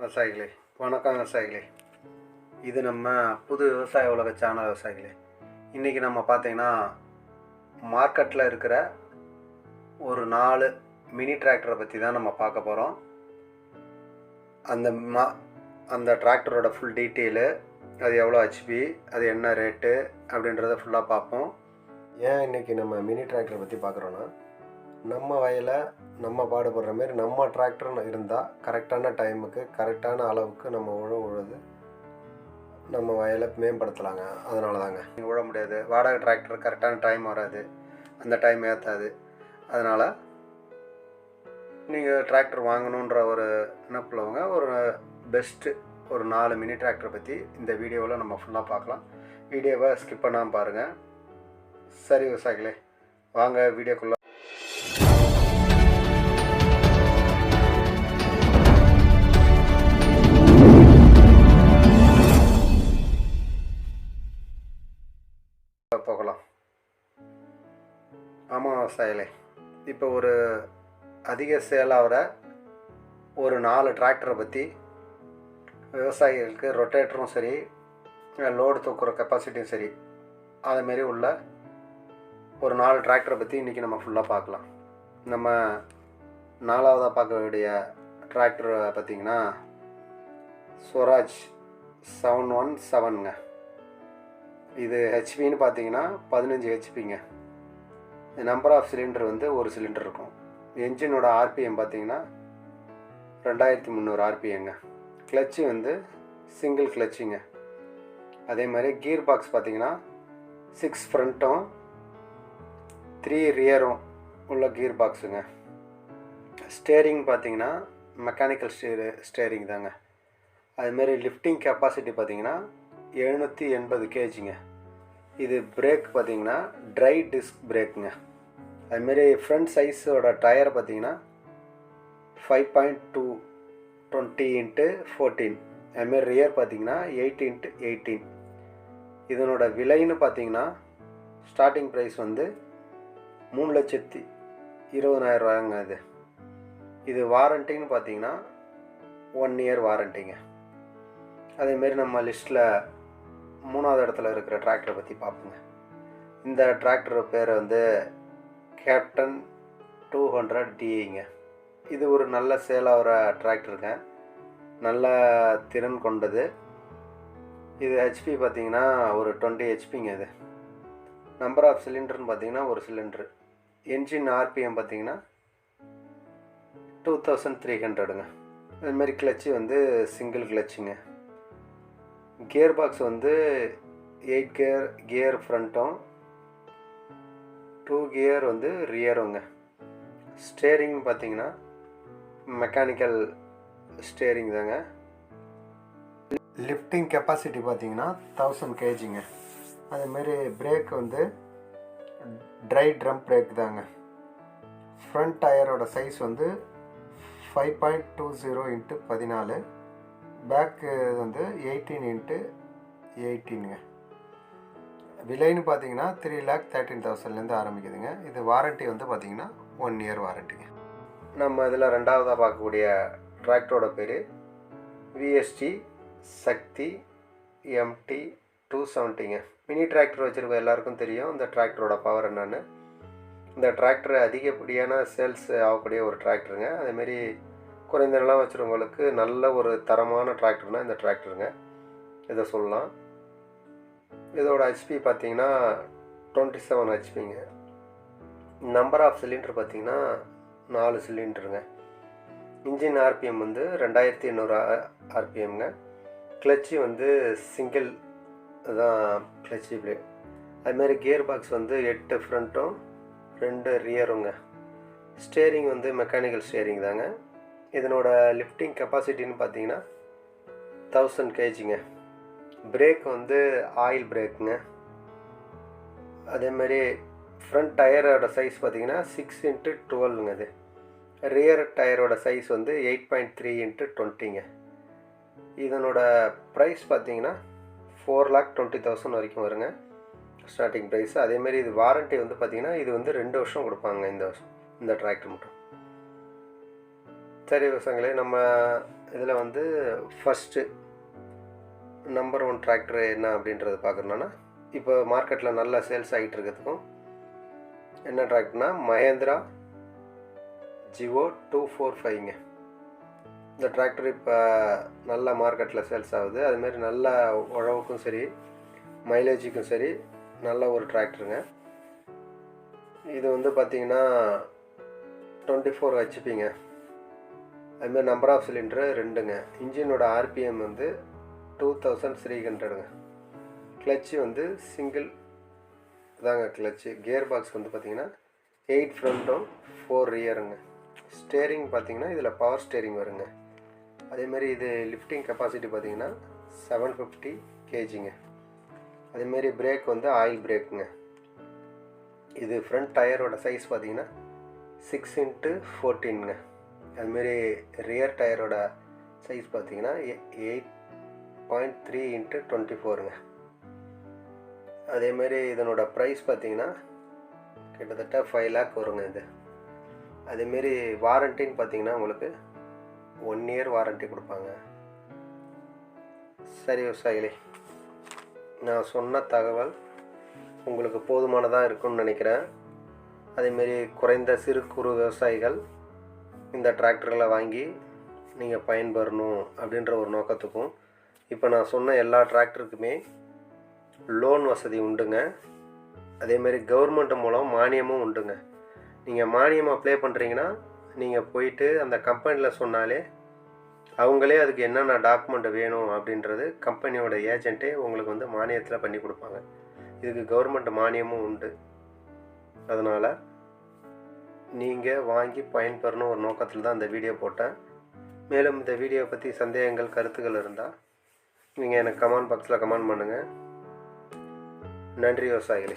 விவசாயிகளே வணக்கம் விவசாயிகளே. இது நம்ம புது விவசாய உலக சேனல் விவசாயிகளே. இன்றைக்கி நம்ம பார்த்தீங்கன்னா மார்க்கெட்டில் இருக்கிற ஒரு நாலு மினி டிராக்டரை பற்றி தான் நம்ம பார்க்க போகிறோம் அந்த மா அந்த டிராக்டரோட ஃபுல் டீட்டெயிலு அது எவ்வளோ ஹெச்பி அது என்ன ரேட்டு அப்படின்றத ஃபுல்லாக பார்ப்போம். ஏன் இன்றைக்கி நம்ம மினி டிராக்டரை பற்றி பார்க்குறோன்னா நம்ம வயலை நம்ம பாடுபடுற மாதிரி நம்ம டிராக்டர் இருந்தால் கரெக்டான டைமுக்கு கரெக்டான அளவுக்கு நம்ம உழவு உழுது நம்ம வயலை மேம்படுத்தலாங்க. அதனால தாங்க நீங்கள் உழ முடியாது. வாடகை டிராக்டர் கரெக்டான டைம் வராது. அந்த டைம் ஏற்றாது அதனால் நீங்கள் டிராக்டர் வாங்கணுன்ற ஒரு நினப்பில்வங்க ஒரு பெஸ்ட்டு ஒரு நாலு மினி டிராக்டரை பற்றி இந்த வீடியோவில் நம்ம ஃபுல்லாக பார்க்கலாம் வீடியோவை ஸ்கிப் பண்ணாமல் பாருங்கள் சரி விவசாயிகளே வாங்க வீடியோக்குள்ளே ஆமாம் விவசாயிகளே இப்போ ஒரு அதிக சேலாகிற ஒரு நாலு டிராக்டரை பற்றி விவசாயிகளுக்கு ரொட்டேட்டரும் சரி லோடு தூக்குற கெப்பாசிட்டியும் சரி அதுமாரி உள்ள ஒரு நாலு டிராக்டரை பற்றி இன்றைக்கி நம்ம ஃபுல்லாக பார்க்கலாம் நம்ம நாலாவதாக பார்க்க வேண்டிய டிராக்டர் பார்த்திங்கன்னா ஸ்வராஜ் செவன் ஒன் செவனுங்க இது ஹெச்பின்னு பார்த்தீங்கன்னா பதினஞ்சு ஹெச்பிங்க நம்பர் ஆஃப் சிலிண்டர் வந்து ஒரு சிலிண்டர் இருக்கும். என்ஜினோட ஆர்பிஎம் பார்த்தீங்கன்னா ரெண்டாயிரத்தி முந்நூறு ஆர்பிஎங்க கிளச்சு வந்து சிங்கிள் கிளச்சுங்க அதே மாதிரி கீர் பாக்ஸ் பார்த்தீங்கன்னா சிக்ஸ் ஃப்ரண்ட்டும் த்ரீ ரியரும் உள்ள கீர் பாக்ஸுங்க ஸ்டேரிங் பார்த்தீங்கன்னா மெக்கானிக்கல் ஸ்டேரு ஸ்டேரிங் தாங்க. அதுமாரி லிஃப்டிங் கெப்பாசிட்டி பார்த்தீங்கன்னா எழுநூற்றி எண்பது கேஜிங்க இது பிரேக் பார்த்தீங்கன்னா ட்ரை டிஸ்க் பிரேக்குங்க அதுமாரி ஃப்ரண்ட் சைஸோட டயர் பார்த்தீங்கன்னா five point two twenty into fourteen அதுமாரி ரியர் பார்த்தீங்கன்னா எயிட் இன்ட்டு எயிட்டீன் இதனோட விலைன்னு பார்த்தீங்கன்னா ஸ்டார்டிங் ப்ரைஸ் வந்து மூணு லட்சத்தி இருபதாயிரம் ரூபாங்க இது இது பார்த்தீங்கன்னா ஒன் இயர் வாரண்ட்டிங்க அதேமாரி நம்ம லிஸ்ட்டில் மூணாவது இடத்துல இருக்கிற டிராக்டரை பற்றி பார்ப்போங்க. இந்த டிராக்டர் பேர் வந்து கேப்டன் டூ ஹண்ட்ரட் டிஏங்க இது ஒரு நல்ல சேலாகிற டிராக்டருங்க நல்ல திறன் கொண்டது. இது ஹெச்பி பார்த்தீங்கன்னா ஒரு டுவெண்ட்டி ஹெச்பிங்க இது. நம்பர் ஆஃப் சிலிண்டர்னு பார்த்தீங்கன்னா ஒரு சிலிண்டரு என்ஜின் ஆர்பிஎம் பார்த்தீங்கன்னா டூ தௌசண்ட் த்ரீ ஹண்ட்ரடுங்க அதுமாரி கிளச்சு வந்து சிங்கிள் கிளச்சுங்க கியர் பாக்ஸ் வந்து எயிட் கியர் கியர் ஃப்ரண்ட்டும் டூ கியர் வந்து ரியருங்க. ஸ்டேரிங் பார்த்தீங்கன்னா மெக்கானிக்கல் ஸ்டேரிங் தாங்க. லிஃப்டிங் கெப்பாசிட்டி பார்த்தீங்கன்னா தௌசண்ட் கேஜிங்க. அதேமாரி பிரேக் வந்து ட்ரை ட்ரம் பிரேக் தாங்க. ஃப்ரண்ட் டயரோட சைஸ் வந்து five point two zero into பதினாலு. பேக்கு வந்து எயிட்டீன் இன்ட்டு எயிட்டீனுங்க விலைன்னு பார்த்தீங்கன்னா த்ரீ லேக் தேர்ட்டீன் தௌசண்ட்லேருந்து ஆரம்பிக்குதுங்க. இது வாரண்ட்டி வந்து பார்த்தீங்கன்னா ஒன் இயர் வாரண்ட்டிங்க நம்ம இதில் ரெண்டாவதாக பார்க்கக்கூடிய டிராக்டரோட பேர் விஎஸ்டி சக்தி எம்டி டூ செவன்ட்டிங்க மினி டிராக்டர் வச்சுருக்க எல்லாருக்கும் தெரியும் இந்த டிராக்டரோட பவர் என்னென்னு. இந்த டிராக்டர் அதிகப்படியான சேல்ஸ் ஆகக்கூடிய ஒரு டிராக்டருங்க அதேமாரி குறைந்த நிலம் வச்சுருவங்களுக்கு நல்ல ஒரு தரமான டிராக்டர்னால் இந்த டிராக்டருங்க இதை சொல்லலாம். இதோட ஹெச்பி பார்த்தீங்கன்னா டுவெண்ட்டி செவன் ஹெச்பிங்க நம்பர் ஆஃப் சிலிண்டர் பார்த்தீங்கன்னா நாலு சிலிண்டருங்க இன்ஜின் ஆர்பிஎம் வந்து ரெண்டாயிரத்தி எண்ணூறு ஆர்பிஎம்ங்க கிளச்சி வந்து சிங்கிள் தான் கிளச்சி பிளே அதுமாரி கியர் பாக்ஸ் வந்து எட்டு ஃப்ரண்ட்டும் ரெண்டு ரியருங்க ஸ்டேரிங் வந்து மெக்கானிக்கல் ஸ்டேரிங் தாங்க. இதனோட லிஃப்டிங் கெப்பாசிட்டின்னு பார்த்தீங்கன்னா தௌசண்ட் கேஜிங்க பிரேக் வந்து ஆயில் பிரேக்குங்க அதேமாரி ஃப்ரண்ட் டயரோட சைஸ் பார்த்தீங்கன்னா சிக்ஸ் இன்ட்டு டுவெல்ங்க அது ரியர் டயரோட சைஸ் வந்து எயிட் பாயிண்ட் த்ரீ இன்ட்டு டுவெண்ட்டிங்க இதனோட ப்ரைஸ் பார்த்தீங்கன்னா ஃபோர் லேக் டுவெண்ட்டி தௌசண்ட் வரைக்கும் வருங்க. ஸ்டார்டிங் ப்ரைஸ் அதேமாரி இது வாரண்ட்டி வந்து பார்த்தீங்கன்னா இது வந்து ரெண்டு வருஷம் கொடுப்பாங்க இந்த வருஷம். இந்த டிராக்டர் மட்டும். சரி விவசாயங்களே நம்ம இதில் வந்து ஃபஸ்ட்டு நம்பர் ஒன் டிராக்டர் என்ன அப்படின்றது பார்க்குறோன்னா இப்போ மார்க்கெட்டில் நல்லா சேல்ஸ் ஆகிட்டு இருக்கிறதுக்கும் என்ன டிராக்டர்னா மஹேந்திரா ஜிவோ டூ ஃபோர் ஃபைவ்ங்க இந்த டிராக்டர் இப்போ நல்ல மார்க்கெட்டில் சேல்ஸ் ஆகுது. அதுமாரி நல்ல உழவுக்கும் சரி மைலேஜுக்கும் சரி நல்ல ஒரு டிராக்டருங்க இது வந்து பார்த்திங்கன்னா டுவெண்ட்டி ஃபோர் ஹெச்பிங்க அதுமாரி நம்பர் ஆஃப் சிலிண்டரு ரெண்டுங்க. இன்ஜினோட ஆர்பிஎம் வந்து டூ தௌசண்ட் த்ரீ ஹண்ட்ரடுங்க கிளச்சு வந்து சிங்கிள் தாங்க கிளச்சு கியர் பாக்ஸ் வந்து பார்த்திங்கன்னா எயிட் ஃப்ரண்ட்டும் ஃபோர் ரியருங்க ஸ்டேரிங் பார்த்தீங்கன்னா இதில் பவர் ஸ்டேரிங் வருங்க. அதேமாரி இது லிஃப்டிங் கெப்பாசிட்டி பார்த்தீங்கன்னா செவன் ஃபிஃப்டி கேஜிங்க அதேமாரி பிரேக் வந்து ஆயில் பிரேக்குங்க இது ஃப்ரண்ட் டயரோட சைஸ் பார்த்தீங்கன்னா சிக்ஸ் இன்ட்டு ஃபோர்டீனுங்க அதுமாரி ரியர் டயரோட சைஸ் பார்த்தீங்கன்னா eight point three into twenty ஃபோருங்க அதேமாரி இதனோட ப்ரைஸ் பார்த்தீங்கன்னா கிட்டத்தட்ட ஃபைவ் லேக் வருங்க இது. அதேமாரி வாரண்டின்னு பார்த்தீங்கன்னா உங்களுக்கு ஒன் இயர் வாரண்ட்டி கொடுப்பாங்க. சரி விவசாயிகளே நான் சொன்ன தகவல் உங்களுக்கு போதுமானதாக இருக்கும்னு நினைக்கிறேன். அதேமாரி குறைந்த சிறு குறு விவசாயிகள் இந்த டிராக்டர்களை வாங்கி நீங்கள் பயன்பெறணும் அப்படின்ற ஒரு நோக்கத்துக்கும் இப்போ நான் சொன்ன எல்லா டிராக்டருக்குமே லோன் வசதி உண்டுங்க. அதேமாரி கவர்மெண்ட் மூலம் மானியமும் உண்டுங்க. நீங்கள் மானியம் அப்ளை பண்ணுறீங்கன்னா நீங்கள் போயிட்டு அந்த கம்பெனியில் சொன்னாலே அவங்களே அதுக்கு என்னென்ன டாக்குமெண்ட் வேணும் அப்படின்றது கம்பெனியோட ஏஜென்ட்டே உங்களுக்கு வந்து மானியத்தில் பண்ணி கொடுப்பாங்க. இதுக்கு கவர்மெண்ட் மானியமும் உண்டு. அதனால் நீங்கள் வாங்கி பயன்பெறணும் ஒரு நோக்கத்தில் தான் இந்த வீடியோ போட்டேன். மேலும் இந்த வீடியோ பற்றி சந்தேகங்கள் கருத்துக்கள் இருந்தால் நீங்கள் எனக்கு கமெண்ட் பாக்ஸில் கமெண்ட் பண்ணுங்கள் நன்றி விவசாயிகளே.